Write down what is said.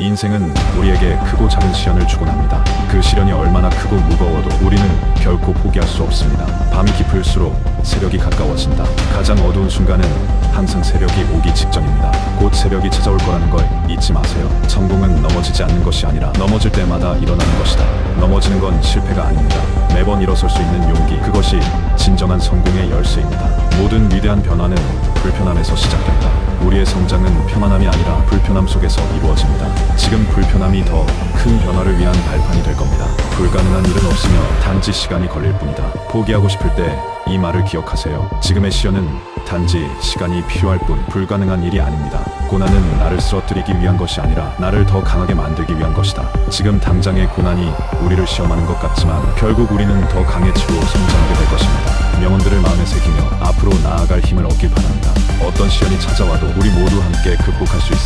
인생은 우리에게 크고 작은 시련을 주곤 합니다. 그 시련이 얼마나 크고 무거워도 우리는 결코 포기할 수 없습니다. 밤이 깊을수록 새벽이 가까워진다. 가장 어두운 순간은 항상 새벽이 오기 직전입니다. 곧 새벽이 찾아올 거라는 걸 잊지 마세요. 성공은 넘어지지 않는 것이 아니라 넘어질 때마다 일어나는 것이다. 넘어지는 건 실패가 아닙니다. 매번 일어설 수 있는 용기, 그것이 진정한 성공의 열쇠입니다. 모든 위대한 변화는 불편함에서 시작된다. 우리의 성장은 평안함이 아니라 불편함 속에서 이루어집니다. 지금 불편함이 더 큰 변화를 위한 발판이 될 겁니다. 불가능한 일은 없으며 단지 시간이 걸릴 뿐이다. 포기하고 싶을 때 이 말을 기억하세요. 지금의 시련은 단지 시간이 필요할 뿐 불가능한 일이 아닙니다. 고난은 나를 쓰러뜨리기 위한 것이 아니라 나를 더 강하게 만들기 위한 것이다. 지금 당장의 고난이 우리를 시험하는 것 같지만 결국 우리는 더 강해지고 성장하게 될 것입니다. 명언들을 마음에 새기 바랍니다. 어떤 시련이 찾아와도 우리 모두 함께 극복할 수 있습니다.